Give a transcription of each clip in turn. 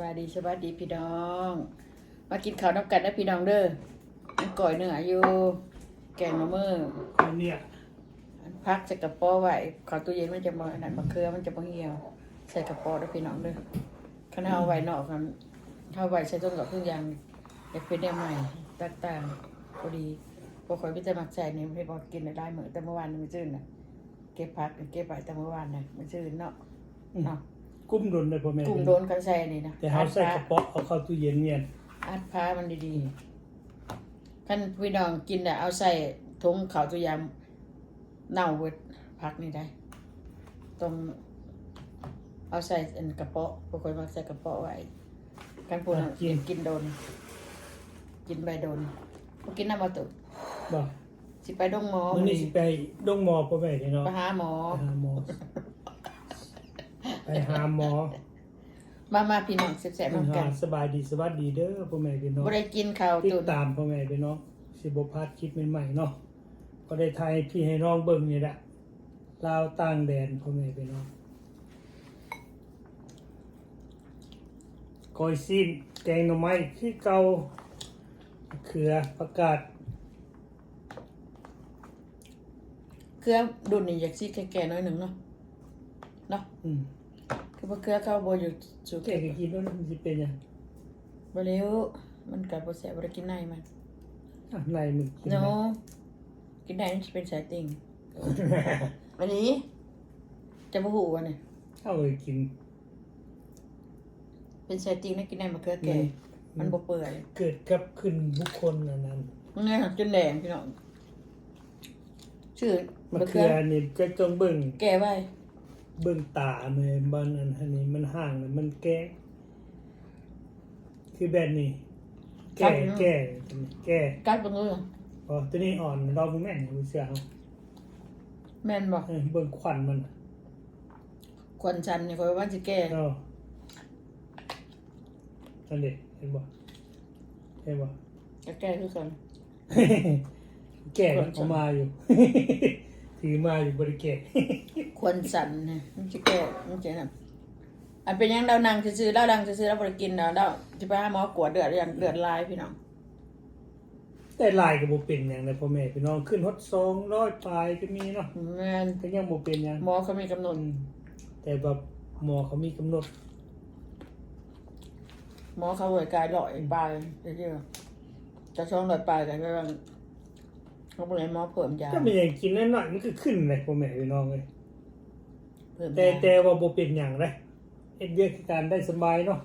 บายดีสบายดีพี่น้อง มากินข้าวน้ำกันนะพี่น้องเด้ออันก่อยเนื้ออยู่ แกงมะม่วงคนเนี่ยอันพักใส่กระป๋อไว้ข้าวตู้เย็นมันจะมาอันนั้นมะเขือมันจะมาเหี่ยว ใส่กระป๋อนะพี่น้องเด้อคันเอาไว้นอกกันเอาไว้ใส่ต้นกับทุกอย่างอยากเป็นแนวใหม่ต่างๆพอดีพอคอยพี่จะมักใส่เนี่ยไม่บอกกินได้เหมือนแต่เมื่อวานนี่มันจืดน่ะเก็บพักเก็บไปแต่เมื่อวานน่ะมันจืดเนาะเนาะ กุ้มโดนเลยพ่อแม่กลุ่มโดนกันใส่นี่นะแต่เขาใส่กระป๋องเอาเข้าตู้เย็นเนี่ยอัดผ้ามันดีๆขั้นพี่น้องกินอะเอาใส่ถุงข้าวตัวยามเน่าเวิดพักนี่ได้ต้องเอาใส่อันกระเป๋อพวกคนมักใส่กระเป๋อไว้กันพูดน่ะกินกินโดน กินใบโดนพวกกินน้ำมาตุบอกสิไปดงหมอมื้อนี้สิไปดงหมอพ่อแม่นี่เนาะไปหาหมอ ไปหาหมอ ไปหาหมอมามาพี่น้องแซ่บๆน้ำกันสบายดีสวัสดีเด้อพ่อแม่พี่น้องบ่ได้กินข้าวติตุดนตามพ่อแม่พี่น้องสิบ่พลาดคลิปใหม่ๆเนาะก็ได้ถ่ายพี่ให้น้องเบิ่งนี่แหละลาวต่างแดนพ่อแม่พี่น้องก้อยซีนแกงหน่อไม้ที่เก่าเขือประกาศเครือดุนนี่อยากซีแก่ๆหน้อยหนึ่งเนาะเนาะอืม คือว่าเครือเข้าบ่อยู่สุแกก็กินแล้วมันสิเป็นหยังบ่เร็วมันก็บ่แซ่บบ่ได้กินในมันอะในมึงกินเนาได้กินได้มันสิเป็นสายติ่งอันนี้ จะบ่ฮู้ว่านี่เอาเลยกินเป็นสายติ่งนะกินได้มะเขือแก่มันบ่เปื่อยเกิดกับขึ้นบุคคลอันนั้นมันไงจนแดงพี่น้องชื่อมะมะเขืเขืออนี่ก็ต้องเบิ่งแก่ไว้ เบิ่งตาเมื่อบ้านอันอันนี้มันห่างน่ะมันแก่คือแบบนี้ แก่แก่แก่กัดบ่เงือพอตัวนี้อ่อนเราบ่แม่นรู้เสียเอาแม่นบ่เออเบิ่งควันมันควันชันนี่ค่อยว่าสิแก่เนาะอันนี้เห็นบ่เห็นบ่ก็แก่คือกันแก่มันเอามาอยู่ ถือมาอยู่บริแก่ควรสั่นนะมันจะแก่มันจะนั่นอันเป็นยังดานางซื้อๆดาดังซื้อๆแล้วบ่ได้กินดาวดาวจะไปหาหมอกวดเดือดอย่างเดือดลายพี่น้องแต่ลายก็บ่เป็นหยังเลยพ่อแม่พี่น้องขึ้นฮอด200ปลายก็มีเนาะแม่นก็ยังบ่เป็นหยังหมอเขามีกำหนดแต่แบบหมอเขามีกำหนดหมอเขาเวยกายลอยปลายเยอะๆจะช่องลอยปลายกันก็ว่า เขาบอกให้หมอเพิ่มยาถ้ามันยังกินน้อยๆมันก็ขึ้นเลยพ่อแม่พี่น้องเลยเพิ่มแต่ยาแต่ว่าบ่เป็นหยังเลยเฮ็ดเวียกการได้สบายเนาะ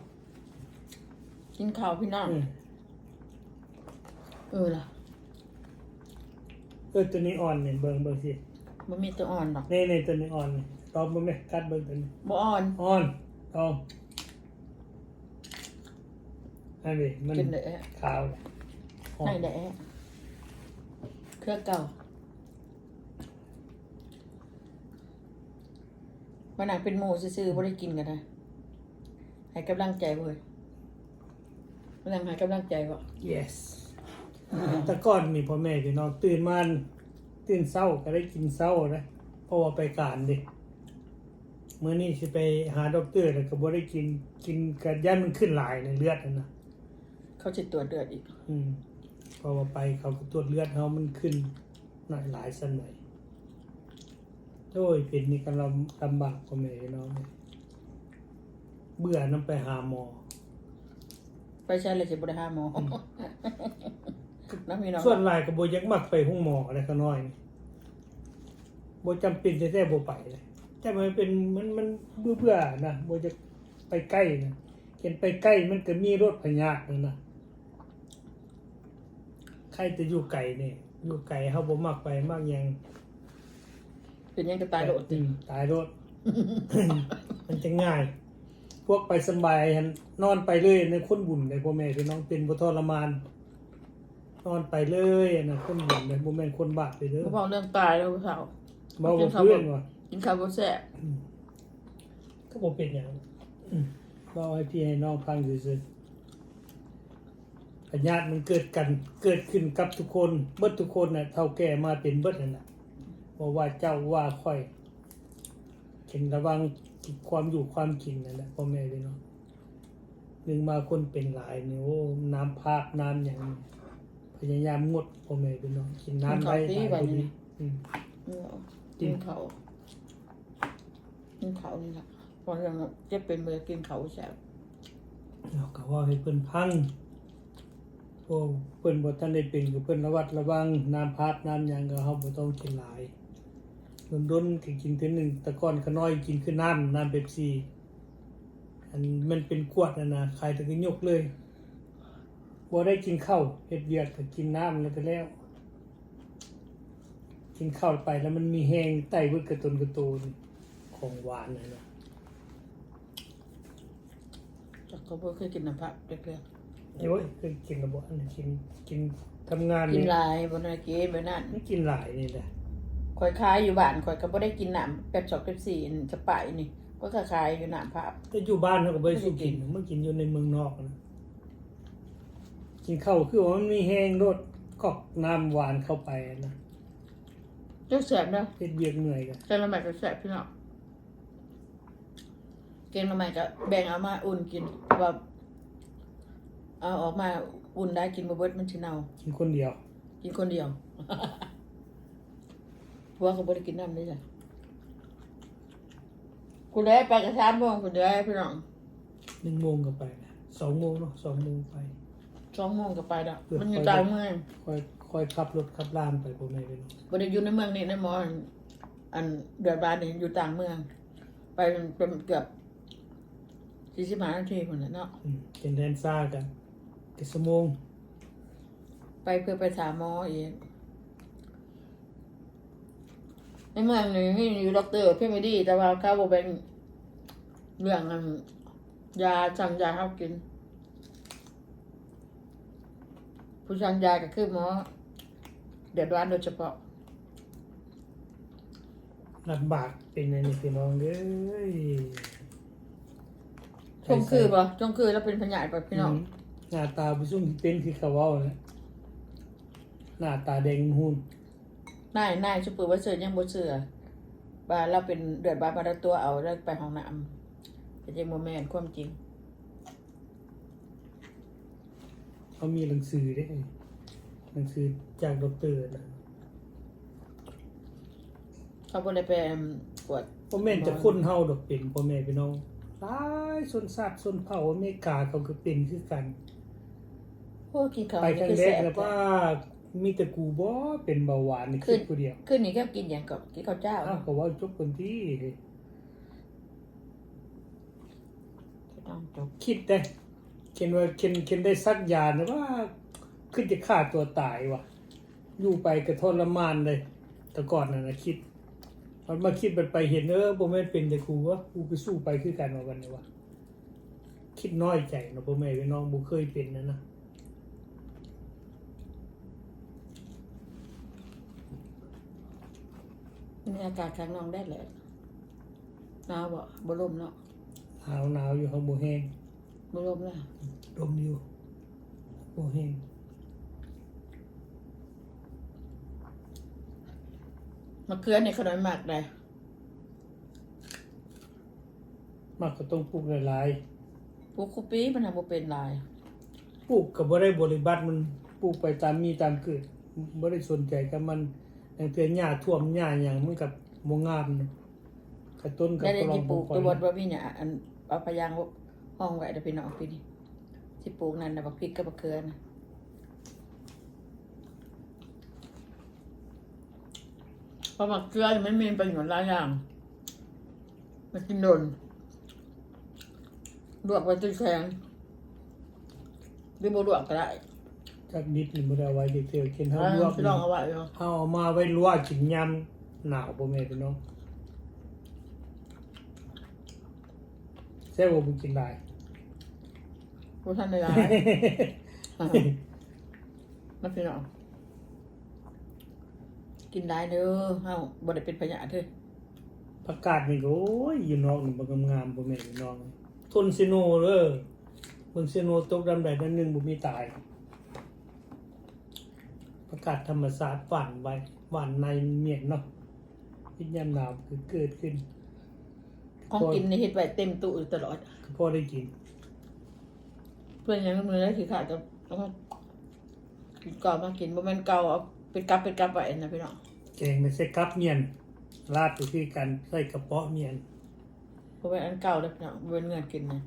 กินข้าวพี่น้องอืมเออล่ะเออตัวนี้อ่อนเนี่ยเบิ่งเบิ่งสิมันมีตัวอ่อนหรอกนี่ๆตัวนี้อ่อนนี่ตอบบ่แม่กัดเบิ่งตัวนี้บ่อ่อนอ่อนตองอันนี้มันกินได้ขาวอ่อให้นได้ เครื่องเก่ามันหนังเป็นหมูซื่อๆบ่ได้กินกันนะให้กำลังใจเว้ยมันหนังให้กำลังใจบ่ yes แต่ก่อนนี่พ่อแม่พี่น้องตื่นมาตื่นเช้าก็ได้กินเช้านะเพราะว่าไปการดิเมื่อนี้สิไปหาด็อกเตอร์แล้วก็บ่ได้กินกินกันยันมันขึ้นหลายในเลือดนั่นนะเขาจะตรวจเดือดอีก อืมเพอว่าไปเขาก็ตรวจเลือดเขามันขึ้นหน่อยหลายสันหน่อยโอ้ยเป็นนี่กันลำลำบากพ่อแม่พี่น้องเลยเบื่อน้ำไปหาหมอ ไปใช้เลยจะบริหารหมอน้ำมีน้องส่วนหลายก็บ่อยักมักไปห้องหมออะไรก็น้อยนี่บ่จำเป็นจะแท้ๆบ่ไปเลยแต่มันเป็นมันมันเบื่อเบื่อๆนะบ่จะไปใกล้นะเห็นไปใกล้มันก็มีรถพยาธินั่นนะใค รจะอยู่ไกลนี่อยู่ไกลเฮาบ่มักไปมากหยังเป็นยังก็ตายโดดอืมตายรถมันจะง่าย พวกไปสำบายหันนอนไปเลยในคนบุญในพ่อแม่พี่น้องเป็นบ่ทรมาน นอนไปเลยนะคนบุญในบ่แม่นคนบาปไปเด้อเขาบอกเรื่องตายแล้วเขาเบาบ่เพื่อนว่ะกินข้าวบนแซ่บก็บ่เป็นหยังอืมเว้าให้พี่ให้น้องฟังซื่อๆ ปัญญาติมันเกิดกันเกิดขึ้นกับทุกคนเบิดทุกคนน่ะเท่าแก่มาเป็นเบิดนั่นน่ะบ่ว่าเจ้าว่าค่อยเข็นระวังความอยู่ความกินนั่นแหละพ่อแม่พี่น้องหนึ่งมาคนเป็นหลายนี่โอ้น้ำภาคน้ำอย่างนี้พยายามงดพ่อแม่พี่น้องกินน้ำได้หลายกว่านี้อืมกินเขากินเขานี่แหละพอยังเจ็บเป็นมือกินเขาแสบเราก็ว่าให้เพิ่นพัง โอ้เพิ่นบ่ทันได้เป็นก็เพิ่นระวัดระวังน้ำพาดน้ำหยังก็เฮาบ่ต้องกินหลายดนๆก็กินเทื่อหนึงแต่ก่อนก็น้อยกินคือน้ำน้ำเป๊ปซี่อันมันเป็นขวดนะนะใครแต่ก็ยกเลยบ่ได้กินข้าวเฮ็ดเวียกก็กินน้ำแล้วก็แล้ว กินข้าวไปแล้วมันมีแห้งไตเบิดกระตุนกระตูนของหวานนะนะแต่เขาบ่เคยกินน้ำผักเล็ก โอ้ยเคยกินระบบอันนี้กินกินทำงานๆกินนี่หลายบนนากินแบบนั้นไม่กินหลายนี่แหละคอยคายอยู่บ้านคอยก็บ่ได้กินน้ำแป๊บสองแป๊บสี่อันสไปายนี่ก็คล้ายๆอยู่น้ำผักแต่อยู่บ้านเขาก็ไม่ได้สู้กินเมื่อกินอยู่ในเมืองนอกนะกินข้าวคือว่ามันมีแห้งรสกอกน้ำหวานเข้าไปนะเจ้าแสบนะเฮ็ดเบียกเหนื่อยกันแกงละไม้ก็แสบพี่น้องแกงละไม้ก็แบ่งเอามาอุ่นกินเพราะว่า เอาออกมาอุ่นได้กินบ่เบิดมันสิเน่ากินคนเดียวกินคนเดียวพวกเขาบ่ได้กินน้ำนี่จ้ะคุณได้ไปกับสามโมงคุณได้พี่น้องหนึ่งโมงก็ไปนะสองโมงเนาะสองโมงไป สองโมงก็ไปแล้วเออมันอยู่ไปต่างเมืองคอยคอยขับรถขับลานไปพ่อแม่ไปเนาะบ่ได้อยู่ในเมืองนี่ในหมออันอันเดือดบานนี่อยู่ต่างเมือง ไปเป็นเกือบสี่สิบห้านาทีคนละเนาะอืมเป็นแดนซ่ากัน กี่ชั่วโมง ไปเพื่อไปถามหมอเองในเมืองนี่มีอยู่ด็อกเตอร์เพี่ไม่ดี แต่ว่าเขาบอกเป็นเรื่องอันยาสั่งยาให้เขากิน ผู้สั่งยาก็คือหมอเดือดร้อนโดยเฉพาะลำบากเป็นไงนี่พี่น้องเอ้ยช่วงคือบ่ช่วงคือแล้วเป็นพยาธิป่ะพี่น้องม หน้าตาผู้ซุ่มที่เป็นคือเขาเว้านะหน้าตาแดงหุ่นนายนายชุบปือว่าเสือยังบ่เสือว่าเราเป็นเดือดบาดมาแล้วตัวเอาแล้วไปห้องน้ำแต่จริงโมแมนความจริง เขามีหนังสือเด้หนังสือจากด็อกเตอร์นะเขาบ่ได้ไปกวด พ่อแม่นจะคนเฮาดอกเป็นพ่อแม่พี่น้องหลายชนชาติชนเผ่าอเมริกาเขาก็เป็นคือกัน พวกกินข้าวไปครั้งคือแรแซ่กบแล้วว่ามีแต่กูบ่เป็นเบาหวานนี่คิดผู้เดียวขึ้นนี่แค่กินอย่างกับกินข้าวเจ้าอ้าวก็ว่าจบคนที่ต้องจบคิดได้เข็นว่าเข็นเข็นได้สักยานะว่าขึ้นจะฆ่าตัวตายว่ะ อยู่ไปกระทรมานเลย แต่ก่อนน่ะนะคิดมันมาคิดมันไปเห็นเออบ่แม่นเป็นแต่กูว่ากูไปสู้ไปคือกันว่าวันนี้ว่าคิดน้อยใจเนาะพ่อแม่พี่น้องบ่เคยเป็นนะนะ นี่อากาศข้างนอกได้แหละหนาวบ่บ่ลมเนาะหนาวหนาวอยู่ข้างบ่แห้งบ่ลมแล้วลมอยู่บ่แห้งมะเขือนี่ขนมหมักได้มากก็ต้องปลูกหลายปลูกคุปีมันทำบ่เป็นลายๆปลูกก็บ่ได้บริบัติมันปลูกไปตามมีตามเกิดบ่ได้สนใจกับมัน อย่างเทื่หญ้าท่วมหญ้าหยังมันก็บ่งามนะกระต้นกับได้ได้ปลอสิงปลูกตัวบดว่ามีเนี่ยอันเอาพยางห้องไว้เดี๋ยวพี่น้องพี่นี่สิปลูกนั่นน่ะบักพริกกับบักเขือนะเพราะบักเขือนี่มันมีประโยชน์หลายอย่างมันกินโดนลวกไว้ตุ้ยแข็งหรือบ่ลวกก็ได้ จากดิบนี่บ่ได้เอาไว้เทื่อๆกินเฮาเอาลวกพี่ลองเอาไว้เนาะเฮาเอามาไว้ลวกกินยามหนาวบ่แม่พี่น้องแซ่บบ่บ่กินได้ผู้ท่านในร้านมาพี่น้องกินได้เด้อเฮาบ่ได้เป็นพยาธิเด้อประกาศนี่ก็โอ้ยอยู่นอกนี่บ่งามๆบ่แม่พี่น้องทนซิโนเด้อเบิ่งซิโนตกดำใดนั้นหนึงบ่มีตาย ประกาศธรรมศาสตร์ฝันไว้หวานในเมียนเนาะวิญญาณหนาวคือเกิดขึ้นของกินนี่เฮ็ดไว้เต็มตู้อยู่ตลอด ก็พอได้กินส่วนอย่างมือได้ถือขาดจะแล้วก็กินก่อนมากินบ่แม่นเก่าเอาเป็นกับเป็นกับไว้นะพี่น้องแกงไม่ใช่กับเมียนลาดไปที่กันใส่กระเพาะเมียนบ่แม่นอันเก่าเลยพี่น้องบ่เป็นเงินกินนะ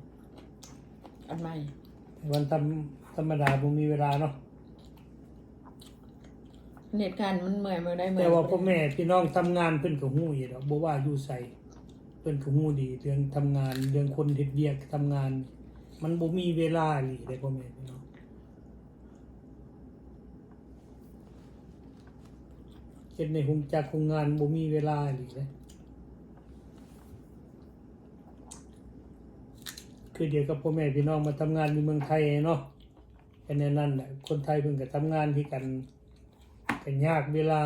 อันใหม่ วันธรรมธรรมดาบ่มีเวลาเนาะ เหตุการณ์มันเมื่อยมือได้เมื่อยแต่ว่าพ่อแม่พี่น้องทำงานเพิ่นก็ฮู้อยู่ดอกบ่ว่าอยู่ไสเพิ่นก็ฮู้ดีเรื่องทำงานเรื่องคนเฮ็ดเวียกทำงาน มันบ่มีเวลาอีหลีเด้พ่อแม่พี่น้องเฮ็ดในโรงจักรโรงงานบ่มีเวลาอีหลีเด้คือเดียวกับพ่อแม่พี่น้องมาทำงานในเมืองไทยเนาะแค่นั้นแหละคนไทยเพิ่นก็ทำงานที่กัน กันยากเวลา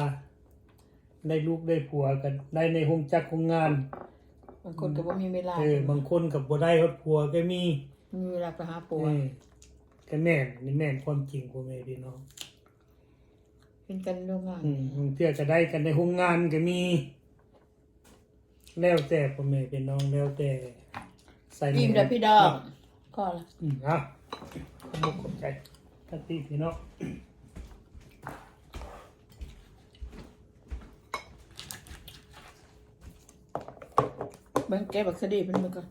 ได้ลูกได้ผัวกันได้ในโรงจักรโรงงาน บางคนก็บ่มีเวลาเออ บางคนกับบ่ได้ฮอดผัวก็มีมีเวลาไปหาปัว เออก็แม่นนี่แม่นความจริงพ่อแม่พี่น้องเป็นกันโรงงานอืมบางเทื่อก็ได้กันในโรงงานก็มี แล้วแต่พ่อแม่พี่น้องแล้วแต่ใส่ยิ้มเด้อพี่ดองก็ละ อืมเอะขอบคุณขอบใจทันทีพี่น้อง เบิ่งแกบักสะดีเป็นมึงก่อน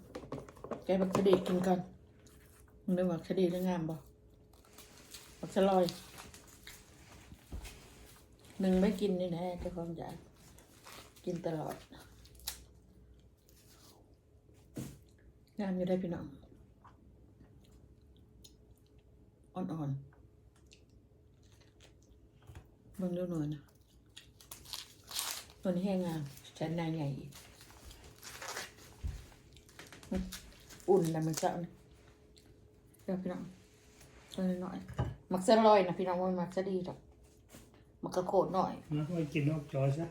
แกบักสะดีกินก่อนมึงได้บักสะดีได้งามบ่บักสะลอยหนึ่งไม่กินนี่แน่เจ้าของอยากกินตลอดงามอยู่ได้พี่น้องอ่อนๆเบิ่งดูหน่อยนะตัวนี้แห้งงามแสนนายใหญ่อีก อุ่นนะมันจะนะเดี๋ยวพี่น้องตัวนี้หน่อยมักจะลอยนะพี่น้องว่ามักจะดีดอกมักกระโขดหน่อย นะไว้กินนอกจอซะ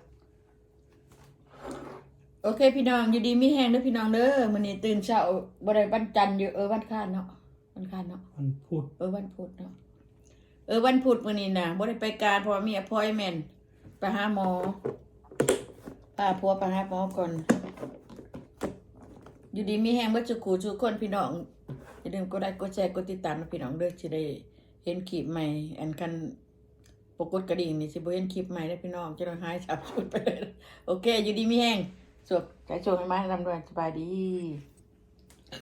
โอเค พี่น้องอยู่ดีมีแห้งเด้อพี่น้องเด้อมื้อนี้ตื่นเช้าบ่ได้วันจันทร์อยู่เออวันค้านเนาะวันค้านเนาะ มันพูดเออวันพุธเนาะเออวันพุธมื้อนี้นะบ่ได้ไปการเพราะว่ามี appointment ไปหาหมอพาผัวไปหาหมอก่อน อยู่ดีมีแห้งว่าจุกูจุคนพี่น้องอย่าลืมกดไลค์กดแชร์กดติดตามพี่น้องเด้อจะได้เห็นคลิปใหม่ อันคันปกดกระดิ่งนี่สิบ่เห็นคลิปใหม่ได้พี่น้องจะได้หายสับสนไปเลยโอเค อยู่ดีมีแห้งสวดใจโชว์ให้มาลำดวนสบายดี